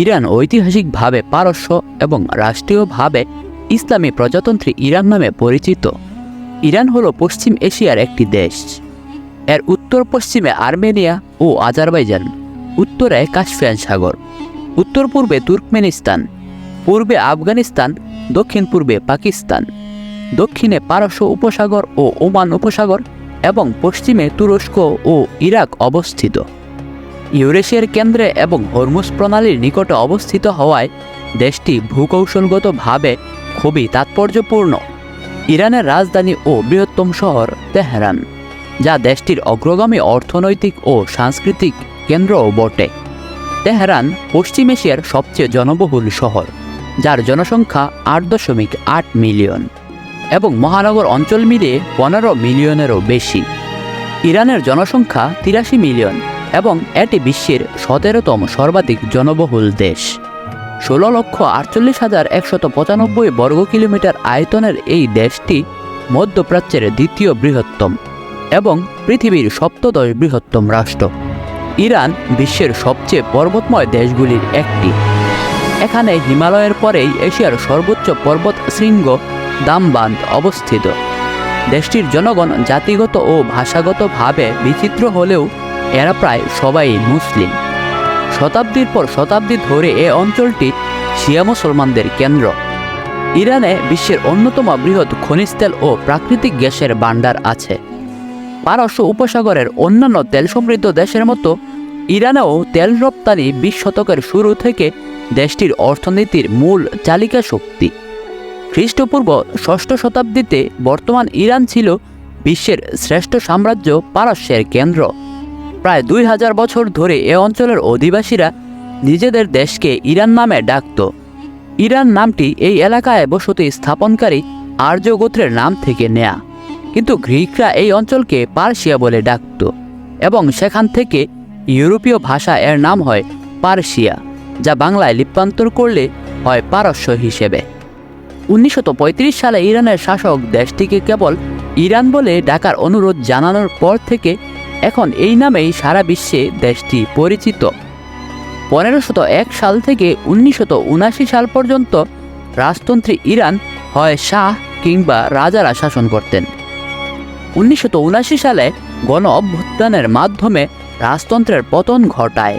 Iran ঐতিহাসিকভাবে পারস্য এবং রাষ্ট্রীয়ভাবে ইসলামী প্রজাতন্ত্রী ইরান নামে পরিচিত। ইরান হলো পশ্চিম এশিয়ার একটি দেশ। এর উত্তর পশ্চিমে আর্মেনিয়া ও আজারবাইজান, উত্তরে কাশ্মীর সাগর উত্তর পূর্বে তুর্কমেনিস্তান, পূর্বে আফগানিস্তান দক্ষিণ পূর্বে পাকিস্তান, দক্ষিণে পারস্য উপসাগর ও ওমান উপসাগর এবং পশ্চিমে তুরস্ক ও ইরাক অবস্থিত। ইউরেশিয়ার কেন্দ্রে এবং হরমুজ প্রণালীর নিকটে অবস্থিত হওয়ায় দেশটি ভূকৌশলগতভাবে খুবই তাৎপর্যপূর্ণ। ইরানের রাজধানী ও বৃহত্তম শহর তেহরান, যা দেশটির অগ্রগামী অর্থনৈতিক ও সাংস্কৃতিক কেন্দ্রও বটে। তেহরান পশ্চিম এশিয়ার সবচেয়ে জনবহুল শহর, যার জনসংখ্যা আট দশমিক আট মিলিয়ন এবং মহানগর অঞ্চল মিলিয়ে পনেরো মিলিয়নেরও বেশি। ইরানের জনসংখ্যা তিরাশি মিলিয়ন। এবং এটি বিশ্বের সতেরোতম সর্বাধিক জনবহুল দেশ। ষোলো লক্ষ আটচল্লিশ হাজার একশত পঁচানব্বই বর্গ কিলোমিটার আয়তনের এই দেশটি মধ্যপ্রাচ্যের দ্বিতীয় বৃহত্তম এবং পৃথিবীর সপ্তদশ বৃহত্তম রাষ্ট্র। ইরান বিশ্বের সবচেয়ে পর্বতময় দেশগুলির একটি। এখানে হিমালয়ের পরেই এশিয়ার সর্বোচ্চ পর্বত শৃঙ্গ দামবান্ধ অবস্থিত। দেশটির জনগণ জাতিগত ও ভাষাগতভাবে বিচিত্র হলেও এরা প্রায় সবাই মুসলিম। শতাব্দীর পর শতাব্দী ধরে এ অঞ্চলটি শিয়া মুসলমানদের কেন্দ্র। ইরানে বিশ্বের অন্যতম বৃহৎ খনিজ তেল ও প্রাকৃতিক গ্যাসের ভাণ্ডার আছে। পারস্য উপসাগরের অন্যান্য তেল সমৃদ্ধ দেশের মতো ইরানেও তেল রপ্তানি বিশ শতকের শুরু থেকে দেশটির অর্থনীতির মূল চালিকা শক্তি। খ্রিস্টপূর্ব ষষ্ঠ শতাব্দীতে বর্তমান ইরান ছিল বিশ্বের শ্রেষ্ঠ সাম্রাজ্য পারস্যের কেন্দ্র। প্রায় দুই হাজার বছর ধরে এ অঞ্চলের অধিবাসীরা নিজেদের দেশকে ইরান নামে ডাকত। ইরান নামটি এই এলাকায় বসতি স্থাপনকারী আর্য গোত্রের নাম থেকে নেয়া। কিন্তু গ্রিকরা এই অঞ্চলকে পার্সিয়া বলে ডাকত এবং সেখান থেকে ইউরোপীয় ভাষা এর নাম হয় পার্সিয়া, যা বাংলায় লিপ্যান্তর করলে হয় পারস্য হিসেবে। উনিশশো পঁয়ত্রিশ সালে ইরানের শাসক দেশটিকে কেবল ইরান বলে ডাকার অনুরোধ জানানোর পর থেকে এখন এই নামেই সারা বিশ্বে দেশটি পরিচিত। পনেরোশত এক সাল থেকে উনিশশত উনাশি সাল পর্যন্ত রাজতন্ত্রী ইরান হয় শাহ কিংবা রাজারা শাসন করতেন। উনিশশত উনাশি সালে গণ অভ্যুত্থানের মাধ্যমে রাজতন্ত্রের পতন ঘটায়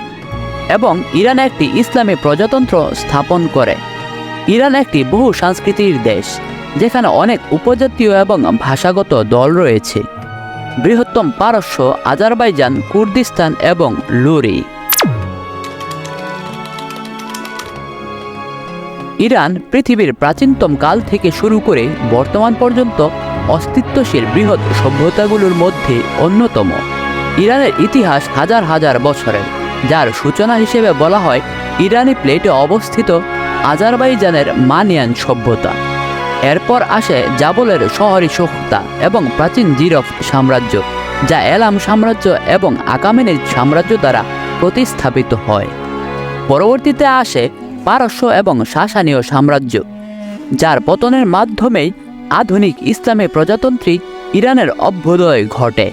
এবং ইরান একটি ইসলামী প্রজাতন্ত্র স্থাপন করে। ইরান একটি বহু সংস্কৃতির দেশ, যেখানে অনেক উপজাতীয় এবং ভাষাগত দল রয়েছে। বৃহত্তম পারস্য আজারবাইজান, কুর্দিস্তান এবং লুরি। ইরান পৃথিবীর প্রাচীনতম কাল থেকে শুরু করে বর্তমান পর্যন্ত অস্তিত্বশীল বৃহৎ সভ্যতাগুলোর মধ্যে অন্যতম। ইরানের ইতিহাস হাজার হাজার বছরের, যার সূচনা হিসেবে বলা হয় ইরানি প্লেটে অবস্থিত আজারবাইজানের মানিয়ান সভ্যতা। এরপর আসে জাবলের শহরী সভ্যতা এবং প্রাচীন জিরফ সাম্রাজ্য, যা এলাম সাম্রাজ্য এবং আকামেনির সাম্রাজ্য দ্বারা প্রতিস্থাপিত হয়। পরবর্তীতে আসে পারস্য এবং শাসানীয় সাম্রাজ্য, যার পতনের মাধ্যমেই আধুনিক ইসলামী প্রজাতন্ত্রী ইরানের অভ্যুদয় ঘটে।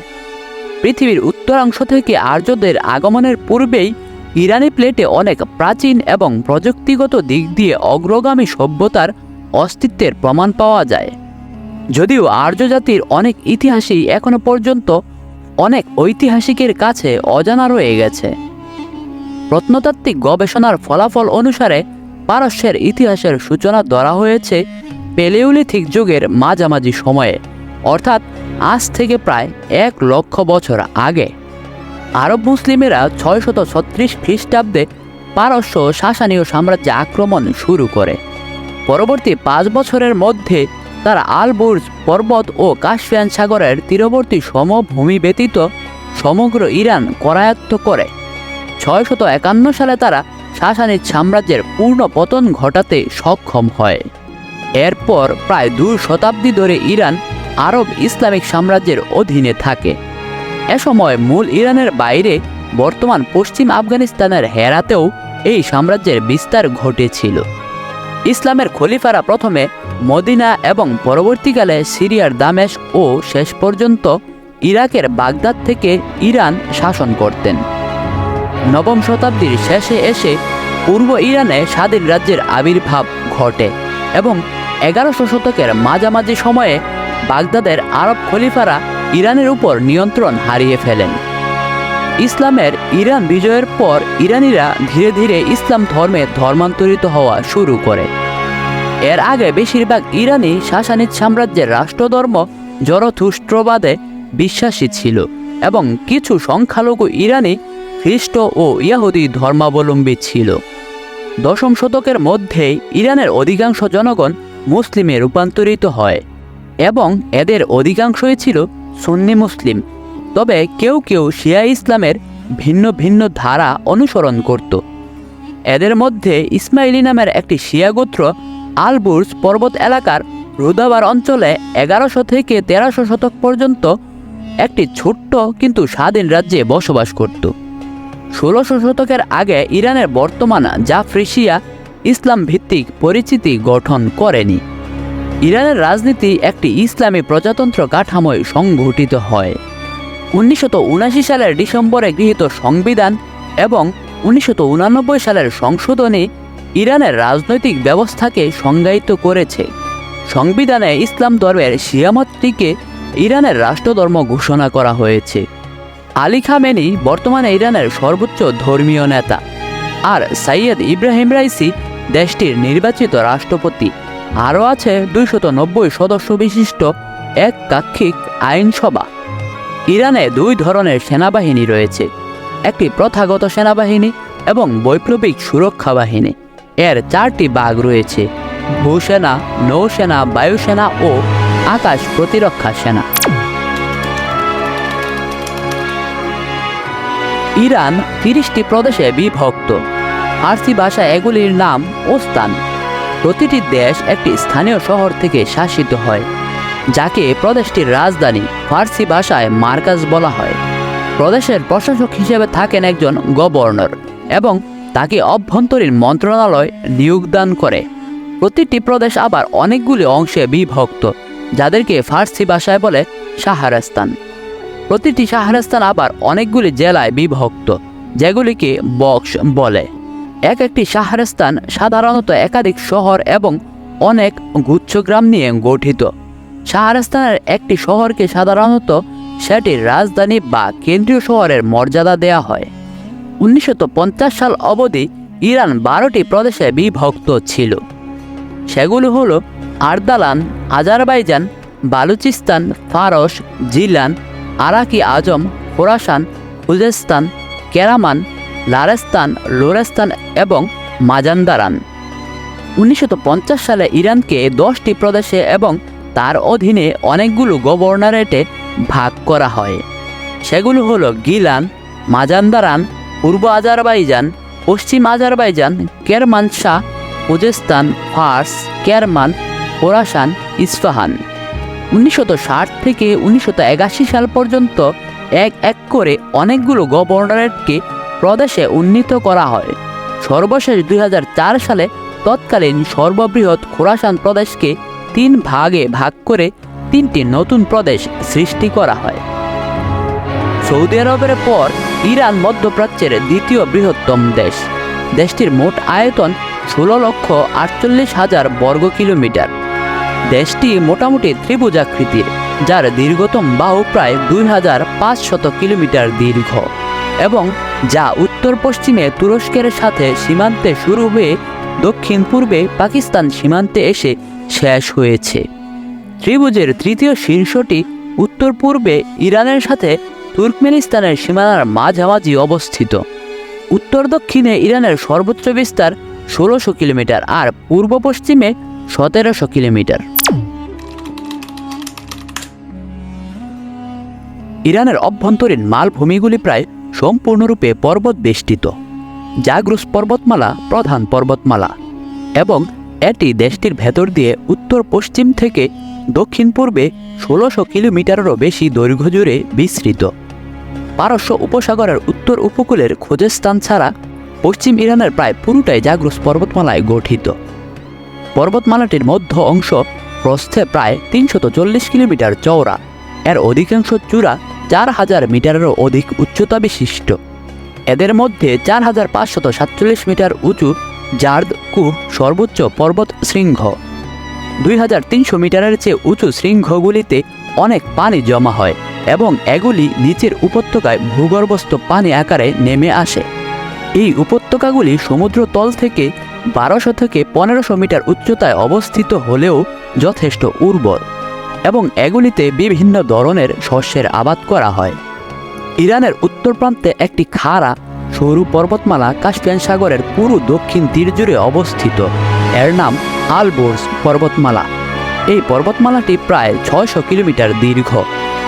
পৃথিবীর উত্তরাংশ থেকে আর্যদের আগমনের পূর্বেই ইরানি প্লেটে অনেক প্রাচীন এবং প্রযুক্তিগত দিক দিয়ে অগ্রগামী সভ্যতার অস্তিত্বের প্রমাণ পাওয়া যায়। যদিও আর্য জাতির অনেক ইতিহাসই এখনও পর্যন্ত অনেক ঐতিহাসিকের কাছে অজানা রয়ে গেছে। প্রত্নতাত্ত্বিক গবেষণার ফলাফল অনুসারে পারস্যের ইতিহাসের সূচনা ধরা হয়েছে পেলেওলিথিক যুগের মাঝামাঝি সময়ে, অর্থাৎ আজ থেকে প্রায় এক লক্ষ বছর আগে। আরব মুসলিমেরা ছয়শত ছত্রিশ খ্রিস্টাব্দে পারস্য শাসানীয় সাম্রাজ্যে আক্রমণ শুরু করে। পরবর্তী পাঁচ বছরের মধ্যে তারা আলবুর্জ পর্বত ও কাশ্মিয়ান সাগরের তীরবর্তী সমভূমি ব্যতীত সমগ্র ইরান করায়ত্ত করে। ছয়শত একান্ন সালে তারা শাসানিদ সাম্রাজ্যের পূর্ণ পতন ঘটাতে সক্ষম হয়। এরপর প্রায় দুই শতাব্দী ধরে ইরান আরব ইসলামিক সাম্রাজ্যের অধীনে থাকে। এ সময় মূল ইরানের বাইরে বর্তমান পশ্চিম আফগানিস্তানের হেরাতেও এই সাম্রাজ্যের বিস্তার ঘটেছিল। ইসলামের খলিফারা প্রথমে মদিনা এবং পরবর্তীকালে সিরিয়ার দামেশ ও শেষ পর্যন্ত ইরাকের বাগদাদ থেকে ইরান শাসন করতেন। নবম শতাব্দীর শেষে এসে পূর্ব ইরানে স্বাধীন রাজ্যের আবির্ভাব ঘটে এবং এগারোশো শতকের মাঝামাঝি সময়ে বাগদাদের আরব খলিফারা ইরানের উপর নিয়ন্ত্রণ হারিয়ে ফেলেন। ইসলামের ইরান বিজয়ের পর ইরানিরা ধীরে ধীরে ইসলাম ধর্মে ধর্মান্তরিত হওয়া শুরু করে। এর আগে বেশিরভাগ ইরানি শাসানিদ সাম্রাজ্যের রাষ্ট্রধর্ম জরথুষ্ট্রবাদে বিশ্বাসী ছিল এবং কিছু সংখ্যালঘু ইরানি, খ্রিস্ট ও ইয়াহুদি ধর্মাবলম্বী ছিল। দশম শতকের মধ্যেই ইরানের অধিকাংশ জনগণ মুসলিমে রূপান্তরিত হয় এবং এদের অধিকাংশই ছিল সুন্নি মুসলিম। তবে কেউ কেউ শিয়া ইসলামের ভিন্ন ভিন্ন ধারা অনুসরণ করত। এদের মধ্যে ইসমাইলি নামের একটি শিয়া গোত্র আলবুর্জ পর্বত এলাকার রুদাবার অঞ্চলে এগারোশো থেকে তেরোশো শতক পর্যন্ত একটি ছোট্ট কিন্তু স্বাধীন রাজ্যে বসবাস করত। ষোলোশো শতকের আগে ইরানের বর্তমান জাফ্রিসিয়া ইসলাম ভিত্তিক পরিচিতি গঠন করেনি। ইরানের রাজনীতি একটি ইসলামী প্রজাতন্ত্র কাঠামোয় সংঘটিত হয়। উনিশশো সালের ডিসেম্বরে গৃহীত সংবিধান এবং উনিশশো সালের সংশোধনে ইরানের রাজনৈতিক ব্যবস্থাকে সংজ্ঞায়িত করেছে। সংবিধানে ইসলাম ধর্মের শিয়ামতটিকে ইরানের রাষ্ট্রধর্ম ঘোষণা করা হয়েছে। আলী খামেনি বর্তমানে ইরানের সর্বোচ্চ ধর্মীয় নেতা। আর সাইয়দ ইব্রাহিম রাইসি দেশটির নির্বাচিত রাষ্ট্রপতি। আরও আছে দুইশত নব্বই সদস্য বিশিষ্ট এক কাক্ষিক আইনসভা। ইরানে দুই ধরনের সেনাবাহিনী রয়েছে, একটি প্রথাগত সেনাবাহিনী এবং বৈপ্লবিক সুরক্ষা বাহিনী। এর চারটি ভাগ রয়েছে, ভূসেনা, নৌসেনা, বায়ুসেনা ও আকাশ প্রতিরক্ষা সেনা। ইরান তিরিশটি প্রদেশে বিভক্ত। ফার্সি ভাষা এগুলির নাম ও স্থান প্রতিটি দেশ একটি স্থানীয় শহর থেকে শাসিত হয়। যাকে প্রদেশটির রাজধানী ফার্সি ভাষায় মার্কাজ বলা হয়। প্রদেশের প্রশাসক হিসেবে থাকেন একজন গভর্নর এবং তাকে অভ্যন্তরীণ মন্ত্রণালয় নিয়োগদান করে। প্রতিটি প্রদেশ আবার অনেকগুলি অংশে বিভক্ত, যাদেরকে ফার্সি ভাষায় বলে সাহারাস্তান প্রতিটি সাহারাস্তান আবার অনেকগুলি জেলায় বিভক্ত, যেগুলিকে বক্স বলে। এক একটি সাহারাস্তান সাধারণত একাধিক শহর এবং অনেক গুচ্ছগ্রাম নিয়ে গঠিত। শাহরাস্তানের একটি শহরকে সাধারণত সেটির রাজধানী বা কেন্দ্রীয় শহরের মর্যাদা দেয়া হয়। উনিশশো পঞ্চাশ সাল অবধি ইরান বারোটি প্রদেশে বিভক্ত ছিল। সেগুলো হলো Ardalan, Azerbaijan, Baluchistan, Fars, Gilan, Araki Ajam, Khorasan, Khuzestan, Kerman, Larestan, Lorestan এবং মাজান্দারান। উনিশশো পঞ্চাশ সালে ইরানকে দশটি প্রদেশে এবং তার অধীনে অনেকগুলো গভর্নরেটে ভাগ করা হয়। সেগুলো হলো গিলান, মাজান্দারান, পূর্ব আজারবাইজান, পশ্চিম Azerbaijan, Kermanshah Khuzestan Fars, Kerman, Khorasan, Isfahan. উনিশশো ষাট থেকে উনিশশো একাশি সাল পর্যন্ত এক এক করে অনেকগুলো গভর্নরেটকে প্রদেশে উন্নীত করা হয়। সর্বশেষ দু হাজার চার সালে তৎকালীন সর্ববৃহৎ খোরাসান প্রদেশকে তিন ভাগে ভাগ করে তিনটি নতুন প্রদেশ সৃষ্টি করা হয়। সৌদি আরবের পর ইরান মধ্যপ্রাচ্যের দ্বিতীয় বৃহত্তম দেশ। দেশটির মোট আয়তন ষোলো লক্ষ আটচল্লিশ হাজার বর্গ কিলোমিটার। দেশটি মোটামুটি ত্রিভুজাকৃতির, যার দীর্ঘতম বাহু প্রায় দুই হাজার পাঁচশত কিলোমিটার দীর্ঘ এবং যা উত্তর পশ্চিমে তুরস্কের সাথে সীমান্তে শুরু হয়ে দক্ষিণ পূর্বে পাকিস্তান সীমান্তে এসে শেষ হয়েছে। ত্রিভুজের তৃতীয় শীর্ষটি উত্তর পূর্বে ইরানের সাথে তুর্কমেনিস্তানের সীমানার মাঝামাঝি অবস্থিত। উত্তর দক্ষিণে ইরানের সর্বোচ্চ বিস্তার ষোলোশো কিলোমিটার আর পূর্ব পশ্চিমে সতেরোশো কিলোমিটার। ইরানের অভ্যন্তরীণ মালভূমিগুলি প্রায় সম্পূর্ণরূপে পর্বত বেষ্টিত জাগ্রুস পর্বতমালা প্রধান পর্বতমালা এবং এটি দেশটির ভেতর দিয়ে উত্তর পশ্চিম থেকে দক্ষিণ পূর্বে ষোলোশো কিলোমিটারেরও বেশি দৈর্ঘ্য জুড়ে বিস্তৃত। পারস্য উপসাগরের উত্তর উপকূলের খোঁজস্থান ছাড়া পশ্চিম ইরানের প্রায় পুরোটাই জাগ্রস পর্বতমালায় গঠিত। পর্বতমালাটির মধ্য অংশ প্রস্থে প্রায় তিনশত চল্লিশ কিলোমিটার চওড়া। এর অধিকাংশ চূড়া চার হাজার মিটারেরও অধিক উচ্চতা বিশিষ্ট। এদের মধ্যে চার হাজার পাঁচশত সাতচল্লিশ মিটার উঁচু জার্দ কুহ সর্বোচ্চ পর্বত শৃঙ্গ। দুই হাজার তিনশো মিটারের চেয়ে উঁচু শৃঙ্গগুলিতে অনেক পানি জমা হয় এবং এগুলি নিচের উপত্যকায় ভূগর্ভস্থ পানি আকারে নেমে আসে। এই উপত্যকাগুলি সমুদ্রতল থেকে বারোশো থেকে পনেরোশো মিটার উচ্চতায় অবস্থিত হলেও যথেষ্ট উর্বর এবং এগুলিতে বিভিন্ন ধরনের শস্যের আবাদ করা হয়। ইরানের উত্তর প্রান্তে একটি খাড়া সরু পর্বতমালা কাস্পিয়ান সাগরের পুরো দক্ষিণ তীর জুড়ে অবস্থিত। এর নাম আলবোর্স পর্বতমালা। এই পর্বতমালাটি প্রায় ছয়শো কিলোমিটার দীর্ঘ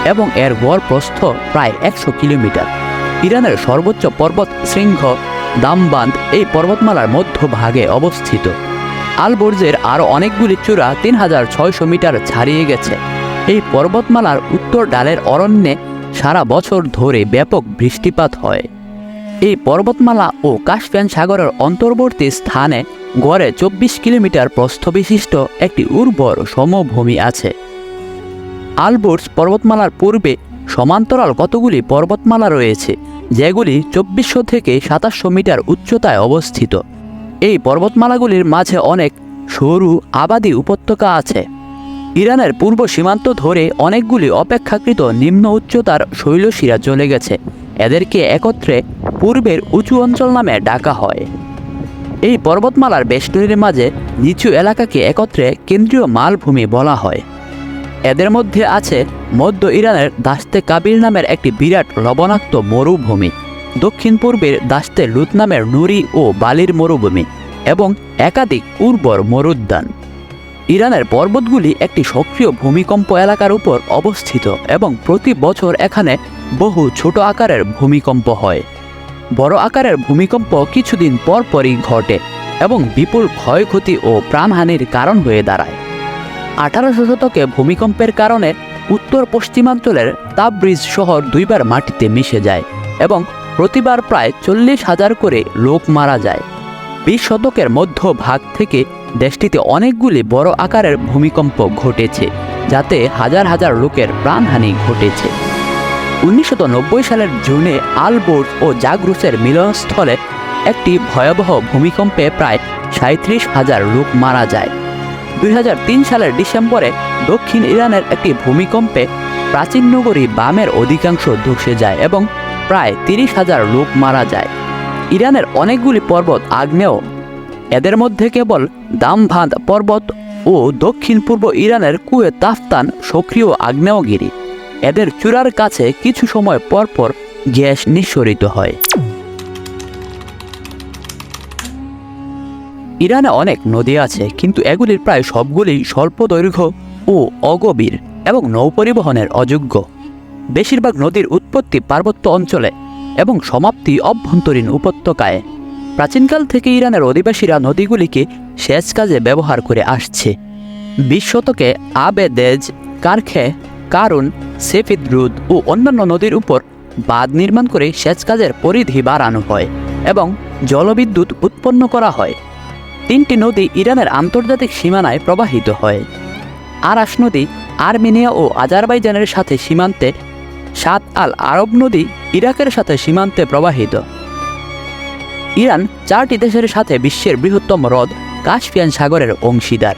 এবং এর গড় প্রস্থ প্রায় একশো কিলোমিটার। ইরানের সর্বোচ্চ পর্বত শৃঙ্গ দামবান্ধ এই পর্বতমালার মধ্যভাগে অবস্থিত। আলবোর্জের আরও অনেকগুলি চূড়া তিন হাজার ছয়শো মিটার ছাড়িয়ে গেছে। এই পর্বতমালার উত্তর ডালের অরণ্যে সারা বছর ধরে ব্যাপক বৃষ্টিপাত হয়। এই পর্বতমালা ও কাস্পিয়ান সাগরের অন্তর্বর্তী স্থানে গড়ে চব্বিশ কিলোমিটার প্রস্থ বিশিষ্ট একটি উর্বর সমভূমি আছে। আলবোর্স পর্বতমালার পূর্বে সমান্তরাল কতগুলি পর্বতমালা রয়েছে, যেগুলি চব্বিশশো থেকে সাতাশশো মিটার উচ্চতায় অবস্থিত। এই পর্বতমালাগুলির মাঝে অনেক সরু আবাদি উপত্যকা আছে। ইরানের পূর্ব সীমান্ত ধরে অনেকগুলি অপেক্ষাকৃত নিম্ন উচ্চতার শৈলশিরা চলে গেছে। এদেরকে একত্রে পূর্বের উঁচু অঞ্চল নামে ডাকা হয়। এই পর্বতমালার বেষ্টনীর মাঝে নিচু এলাকাকে একত্রে কেন্দ্রীয় মালভূমি বলা হয়। এদের মধ্যে আছে মধ্য ইরানের দাস্তে কাবিল নামের একটি বিরাট লবণাক্ত মরুভূমি, দক্ষিণ পূর্বের দাস্তে লুত নামের নুরি ও বালির মরুভূমি এবং একাধিক উর্বর মরুদ্যান। ইরানের পর্বতগুলি একটি সক্রিয় ভূমিকম্প এলাকার উপর অবস্থিত এবং প্রতি বছর এখানে বহু ছোট আকারের ভূমিকম্প হয়। বড় আকারের ভূমিকম্প কিছুদিন পর পরই ঘটে এবং বিপুল ক্ষয়ক্ষতি ও প্রাণহানির কারণ হয়ে দাঁড়ায়। আঠারোশো শতকে ভূমিকম্পের কারণে উত্তর পশ্চিমাঞ্চলের তাবব্রিজ শহর দুইবার মাটিতে মিশে যায় এবং প্রতিবার প্রায় চল্লিশ হাজার করে লোক মারা যায়। বিশ শতকের মধ্যভাগ থেকে দেশটিতে অনেকগুলি বড় আকারের ভূমিকম্প ঘটেছে, যাতে হাজার হাজার লোকের প্রাণহানি ঘটেছে। উনিশশো সালের জুনে আলবোর্ড ও জাগরুসের মিলনস্থলে একটি ভয়াবহ ভূমিকম্পে প্রায় সাঁত্রিশ হাজার লোক মারা যায়। দুই হাজার তিন সালের ডিসেম্বরে দক্ষিণ ইরানের একটি ভূমিকম্পে প্রাচীন নগরী বামের অধিকাংশ ধসে যায় এবং প্রায় তিরিশ হাজার লোক মারা যায়। ইরানের অনেকগুলি পর্বত আগ্নেয় এদের মধ্যে কেবল দামভাঁদ পর্বত ও দক্ষিণ পূর্ব ইরানের কুয়ে তাফতান সক্রিয় আগ্নেয়গিরি। এদের চূড়ার কাছে কিছু সময় পর পর গ্যাস নিঃসরিত হয়। ইরানে অনেক নদী আছে, কিন্তু এগুলির প্রায় সবগুলি স্বল্প দৈর্ঘ্য ও অগভীর এবং নৌপরিবহনের অযোগ্য। বেশিরভাগ নদীর উৎপত্তি পার্বত্য অঞ্চলে এবং সমাপ্তি অভ্যন্তরীণ উপত্যকায়। প্রাচীনকাল থেকে ইরানের অধিবাসীরা নদীগুলিকে সেচ কাজে ব্যবহার করে আসছে। বিশ শতকে আবেদেজ, কারখে, কারুন, সেফিদ্রুদ ও অন্যান্য নদীর উপর বাঁধ নির্মাণ করে সেচ কাজের পরিধি বাড়ানো হয় এবং জলবিদ্যুৎ উৎপন্ন করা হয়। তিনটি নদী ইরানের আন্তর্জাতিক সীমানায় প্রবাহিত হয়। আরাস নদী, আর্মেনিয়া ও আজারবাইজানের সাথে সীমান্তে, সাত আল আরব নদী ইরাকের সাথে সীমান্তে প্রবাহিত। ইরান চারটি দেশের সাথে বিশ্বের বৃহত্তম হ্রদ কাস্পিয়ান সাগরের অংশীদার।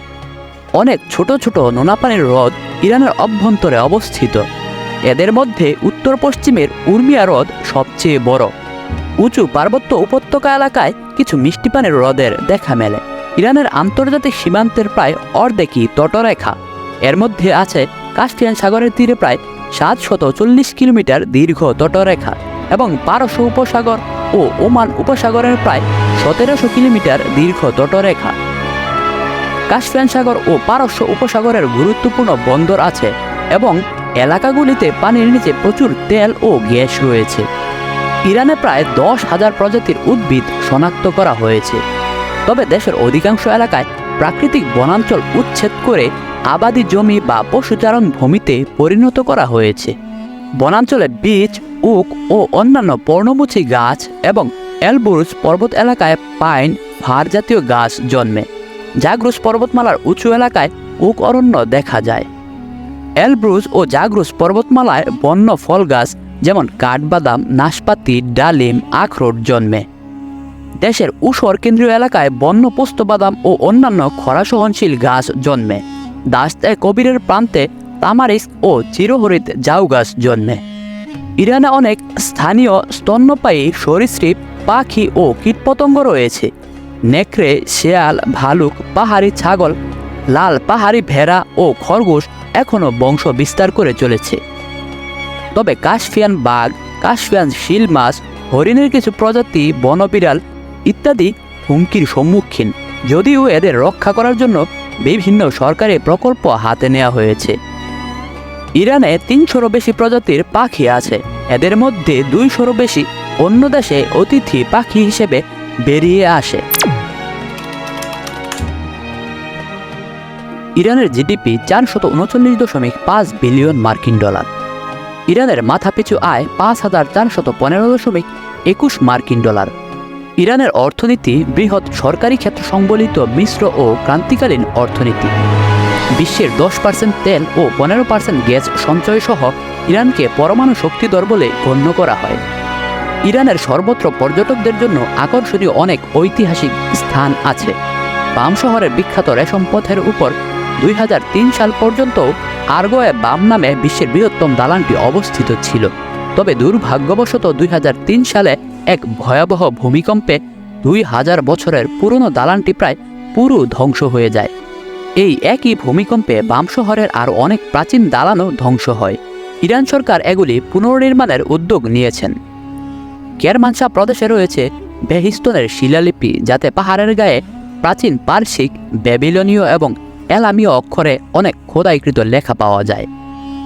অনেক ছোট ছোট নোনাপানির হ্রদ ইরানের অভ্যন্তরে অবস্থিত। এদের মধ্যে উত্তর পশ্চিমের উর্মিয়া হ্রদ সবচেয়ে বড়। উঁচু পার্বত্য উপত্যকা এলাকায় কিছু মিষ্টি পানির হ্রদের দেখা মেলে। ইরানের আন্তর্জাতিক সীমান্তের প্রায় অর্ধেকই তটরেখা। এর মধ্যে আছে কাস্পিয়ান সাগরের তীরে প্রায় সাতশত চল্লিশ কিলোমিটার দীর্ঘ তটরেখা এবং পারস্য উপসাগর ও ওমান উপসাগরের প্রায় সতেরোশো কিলোমিটার দীর্ঘ তটরেখা। কাস্পিয়ান সাগর ও পারস্য উপসাগরের গুরুত্বপূর্ণ বন্দর আছে এবং এলাকাগুলিতে পানির নিচে প্রচুর তেল ও গ্যাস রয়েছে। ইরানে প্রায় দশ হাজার প্রজাতির উদ্ভিদ শনাক্ত করা হয়েছে। তবে দেশের অধিকাংশ এলাকায় প্রাকৃতিক বনাঞ্চল উচ্ছেদ করে আবাদি জমি বা পশুচারণ ভূমিতে পরিণত করা হয়েছে। বনাঞ্চলে বীজ উক ও অন্যান্য পর্ণমুচী গাছ এবং এলবুরুজ পর্বত এলাকায় পাইন ভার জাতীয় গাছ জন্মে। জাগ্রুস পর্বতমালার উঁচু এলাকায় ওক অরণ্য দেখা যায়। এলব্রুজ ও জাগ্রুস পর্বতমালায় বন্য ফল গাছ যেমন কাঠবাদাম, নাশপাতি, ডালিম, আখরোট জন্মে। দেশের উষর কেন্দ্রীয় এলাকায় বন্য পোস্তবাদাম ও অন্যান্য খরা সহনশীল গাছ জন্মে। দাস্তায় কবিরের প্রান্তে তামারিস্ক ও চিরহরিত জাউ গাছ জন্মে। ইরানে অনেক স্থানীয় স্তন্যপায়ী সরীসৃপ, পাখি ও কীটপতঙ্গ রয়েছে। নেকড়ে, শেয়াল, ভালুক, পাহাড়ি ছাগল, লাল পাহাড়ি ভেড়া ও খরগোশ এখনও বংশ বিস্তার করে চলেছে। তবে কাশফিয়ান বাঘ, কাশফিয়ান শিল মাছ, হরিণের কিছু প্রজাতি, বনবিড়াল ইত্যাদি হুমকির সম্মুখীন, যদিও এদের রক্ষা করার জন্য বিভিন্ন সরকারি প্রকল্প হাতে নেওয়া হয়েছে। ইরানে তিনশোরও বেশি প্রজাতির পাখি আছে। এদের মধ্যে দুইশোরও বেশি অন্য দেশে অতিথি পাখি হিসেবে বেরিয়ে আসে। ইরানের জিডিপি চারশত উনচল্লিশ দশমিক পাঁচ বিলিয়ন মার্কিন ডলার। ইরানের মাথাপিছু আয় পাঁচ হাজার চারশত পনেরো দশমিক একুশ মার্কিন ডলার। ইরানের অর্থনীতি বৃহৎ সরকারি ক্ষেত্র সংবলিত মিশ্র ও ক্রান্তিকালীন অর্থনীতি। বিশ্বের দশ পার্সেন্ট তেল ও পনেরো পার্সেন্ট গ্যাস সঞ্চয় সহ ইরানকে পরমাণু শক্তিধর বলে গণ্য করা হয়। ইরানের সর্বত্র পর্যটকদের জন্য আকর্ষণীয় অনেক ঐতিহাসিক স্থান আছে। বাম শহরের বিখ্যাত রেশম পথের উপর দুই হাজার তিন সাল পর্যন্ত আর্গোয়ে বাম নামে বিশ্বের বৃহত্তম দালানটি অবস্থিত ছিল। তবে দুর্ভাগ্যবশত দুই হাজার তিন সালে এক ভয়াবহ ভূমিকম্পে দুই হাজার বছরের পুরনো দালানটি প্রায় পুরো ধ্বংস হয়ে যায়। এই একই ভূমিকম্পে বাম শহরের আরও অনেক প্রাচীন দালানও ধ্বংস হয়। ইরান সরকার এগুলি পুনর্নির্মাণের উদ্যোগ নিয়েছেন। কেরমানশা প্রদেশে রয়েছে বেহিস্তনের শিলালিপি, যাতে পাহাড়ের গায়ে প্রাচীন পার্শ্বিক, ব্যাবিলনীয় এবং এলামীয় অক্ষরে অনেক খোদাইকৃত লেখা পাওয়া যায়।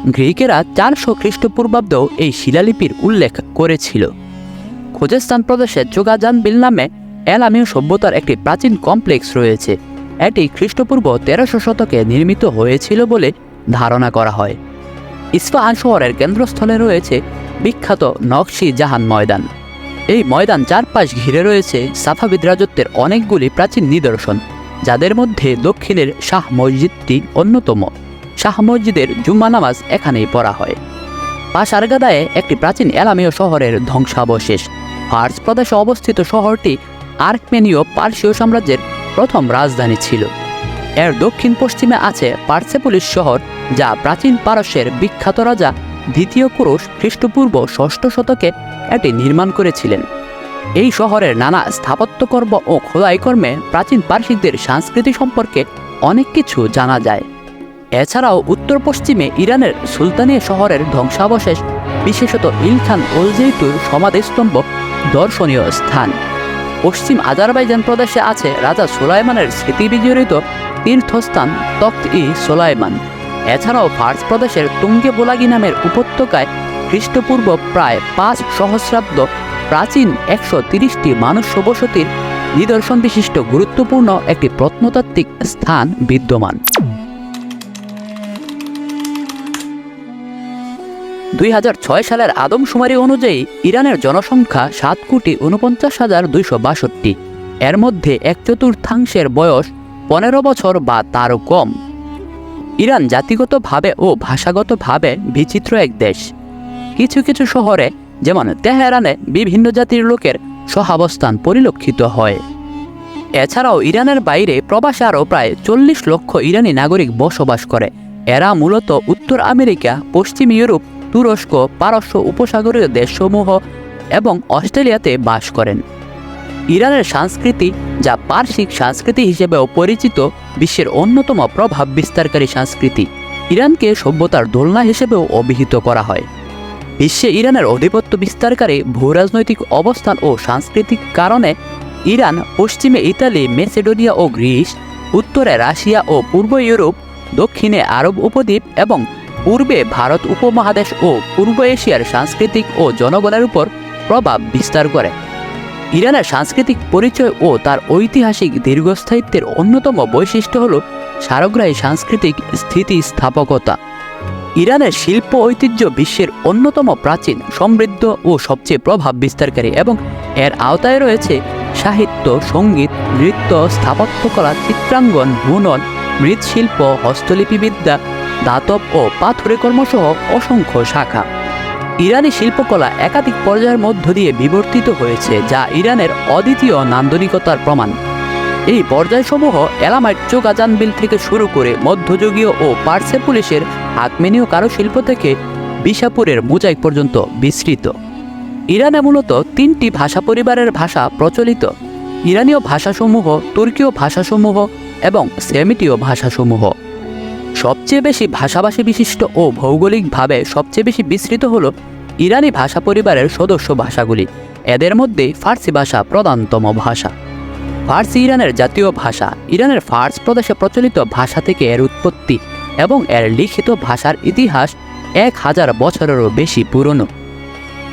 গ্রিকেরা চারশো খ্রিস্টপূর্বাব্দেও এই শিলালিপির উল্লেখ করেছিল। খোজেস্তান প্রদেশে যোগাজানবিল নামে এলামীয় সভ্যতার একটি প্রাচীন কমপ্লেক্স রয়েছে। এটি খ্রিস্টপূর্ব তেরোশো শতকে নির্মিত হয়েছিল বলে ধারণা করা হয়। ইস্পাহান শহরের কেন্দ্রস্থলে রয়েছে বিখ্যাত নকশি জাহান ময়দান। এই ময়দান চারপাশ ঘিরে রয়েছে সাফাবিদ রাজত্বের অনেকগুলি প্রাচীন নিদর্শন, যাদের মধ্যে দক্ষিণের শাহ মসজিদটি অন্যতম। শাহ মসজিদের জুম্মা নামাজ এখানেই পড়া হয়। পাশারগাদায়ে একটি প্রাচীন এলামীয় শহরের ধ্বংসাবশেষ। ফার্স প্রদেশে অবস্থিত শহরটি আর্কমেনীয় পার্সীয় সাম্রাজ্যের প্রথম রাজধানী ছিল। এর দক্ষিণ পশ্চিমে আছে পার্সেপুলিস শহর, যা প্রাচীন পারস্যের বিখ্যাত রাজা দ্বিতীয় কুরুষ খ্রিস্টপূর্ব ষষ্ঠ শতকে এটি নির্মাণ করেছিলেন। এই শহরের নানা স্থাপত্যকর্ম ও খোদাইকর্মে প্রাচীন পার্সিকদের সংস্কৃতি সম্পর্কে অনেক কিছু জানা যায়। এছাড়াও উত্তর পশ্চিমে ইরানের সুলতানিয়া শহরের ধ্বংসাবশেষ, বিশেষত ইলখান ওলজেইতুর সমাধিস্তম্ভ দর্শনীয় স্থান। পশ্চিম আজারবাইজান প্রদেশে আছে রাজা সোলাইমানের স্মৃতি বিজড়িত তীর্থস্থান তখ্ত ই সোলাইমান। এছাড়াও ফার্স প্রদেশের তুঙ্গে বোলাগি নামের উপত্যকায় খ্রিস্টপূর্ব প্রায় পাঁচ সহস্রাব্দ প্রাচীন একশো তিরিশটি মানুষ বসতির নিদর্শন বিশিষ্ট গুরুত্বপূর্ণ একটি প্রত্নতাত্ত্বিক স্থান বিদ্যমান। দুই হাজার ছয় সালের আদমশুমারি অনুযায়ী ইরানের জনসংখ্যা সাত কোটি উনপঞ্চাশ হাজার দুইশো বাষট্টি। এর মধ্যে এক চতুর্থাংশের বয়স পনেরো বছর বা তারও কম। ইরান জাতিগতভাবে ও ভাষাগতভাবে বিচিত্র এক দেশ। কিছু কিছু শহরে, যেমন তেহরানে, বিভিন্ন জাতির লোকের সহাবস্থান পরিলক্ষিত হয়। এছাড়াও ইরানের বাইরে প্রবাসে আরও প্রায় চল্লিশ লক্ষ ইরানি নাগরিক বসবাস করে। এরা মূলত উত্তর আমেরিকা, পশ্চিম ইউরোপ তুরস্ক, পারস্য উপসাগরীয় দেশসমূহ এবং অস্ট্রেলিয়াতে বাস করেন। ইরানের সংস্কৃতি, যা পার্শ্বিক সংস্কৃতি হিসেবেও পরিচিত, বিশ্বের অন্যতম প্রভাব বিস্তারকারী সংস্কৃতি। ইরানকে সভ্যতার দোলনা হিসেবেও অভিহিত করা হয়। বিশ্বে ইরানের আধিপত্য বিস্তারকারী ভূরাজনৈতিক অবস্থান ও সাংস্কৃতিক কারণে ইরান, পশ্চিমে ইতালি, মেসেডোনিয়া ও গ্রিস, উত্তরে রাশিয়া ও পূর্ব ইউরোপ, দক্ষিণে আরব উপদ্বীপ এবং পূর্বে ভারত উপমহাদেশ ও পূর্ব এশিয়ার সাংস্কৃতিক ও জনগণের উপর প্রভাব বিস্তার করে। ইরানের সাংস্কৃতিক পরিচয় ও তার ঐতিহাসিক দীর্ঘস্থায়িত্বের অন্যতম বৈশিষ্ট্য হল সারগ্রাহী সাংস্কৃতিক স্থিতিস্থাপকতা। ইরানের শিল্প ঐতিহ্য বিশ্বের অন্যতম প্রাচীন, সমৃদ্ধ ও সবচেয়ে প্রভাব বিস্তারকারী এবং এর আওতায় রয়েছে সাহিত্য, সংগীত, নৃত্য স্থাপত্যকলা চিত্রাঙ্গন বুনন মৃৎশিল্প, হস্তলিপিবিদ্যা দাতব ও পাথরে কর্মসহ অসংখ্য শাখা। ইরানি শিল্পকলা একাধিক পর্যায়ের মধ্য দিয়ে বিবর্তিত হয়েছে, যা ইরানের অদ্বিতীয় নান্দনিকতার প্রমাণ। এই পর্যায়সমূহ এলামাইট চোগাজানবিল থেকে শুরু করে মধ্যযুগীয় ও পার্সেপুলিশের আকমেনীয় কারুশিল্প থেকে বিশাপুরের মোজাইক পর্যন্ত বিস্তৃত। ইরানে মূলত তিনটি ভাষা পরিবারের ভাষা প্রচলিত। ইরানীয় ভাষাসমূহ তুর্কীয় ভাষাসমূহ এবং সেমিটীয় ভাষাসমূহ। সবচেয়ে বেশি ভাষাভাষী বিশিষ্ট ও ভৌগোলিকভাবে সবচেয়ে বেশি বিস্তৃত হল ইরানি ভাষা পরিবারের সদস্য ভাষাগুলি। এদের মধ্যে ফার্সি ভাষা প্রধানতম ভাষা। ফার্সি ইরানের জাতীয় ভাষা, ইরানের ফার্স প্রদেশে প্রচলিত ভাষা থেকে এর উৎপত্তি এবং এর লিখিত ভাষার ইতিহাস এক হাজার বছরেরও বেশি পুরনো।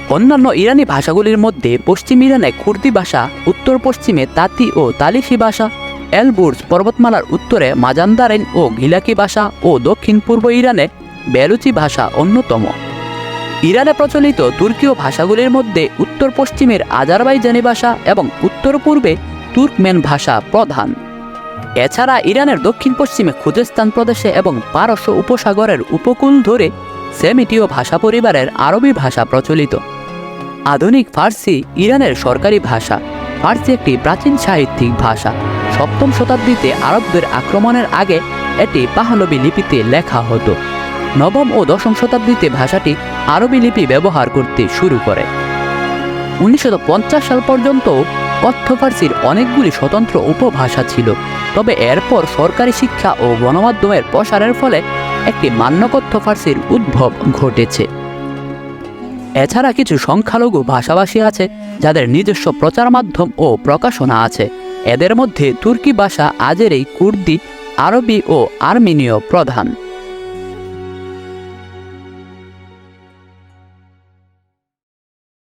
অন্যান্য ইরানি ভাষাগুলির মধ্যে পশ্চিম ইরানে কুর্দি ভাষা, উত্তর পশ্চিমে তাতি ও তালিশি ভাষা এলবুর্জ পর্বতমালার উত্তরে মাজান্দারেন ও গিলাকি ভাষা ও দক্ষিণ পূর্ব ইরানে বেলুচি ভাষা অন্যতম। ইরানে প্রচলিত তুর্কীয় ভাষাগুলির মধ্যে উত্তর পশ্চিমের আজারবাইজানি ভাষা এবং উত্তর পূর্বে তুর্কমেন ভাষা প্রধান। এছাড়া ইরানের দক্ষিণ পশ্চিমে খুজেস্তান প্রদেশে এবং পারস্য উপসাগরের উপকূল ধরে সেমিটীয় ভাষা পরিবারের আরবি ভাষা প্রচলিত। আধুনিক ফার্সি ইরানের সরকারি ভাষা। ফার্সি একটি প্রাচীন সাহিত্যিক ভাষা। সপ্তম শতাব্দীতে আরবদের আক্রমণের আগে এটি পাহলবি লিপিতে লেখা হতো। নবম ও দশম শতাব্দীতে ভাষাটি আরবি লিপি ব্যবহার করতে শুরু করে। উনিশশো পঞ্চাশ সাল পর্যন্ত কথ্য ফার্সির অনেকগুলি স্বতন্ত্র উপভাষা ছিল। তবে এরপর সরকারি শিক্ষা ও গণমাধ্যমের প্রসারের ফলে একটি মান্য কথ্য ফার্সির উদ্ভব ঘটেছে। এছাড়া কিছু সংখ্যালঘু ভাষাভাষী আছে, যাদের নিজস্ব প্রচার মাধ্যম ও প্রকাশনা আছে। এদের মধ্যে তুর্কি ভাষা আজেরই কুর্দি, আরবি ও আর্মেনীয় প্রধান।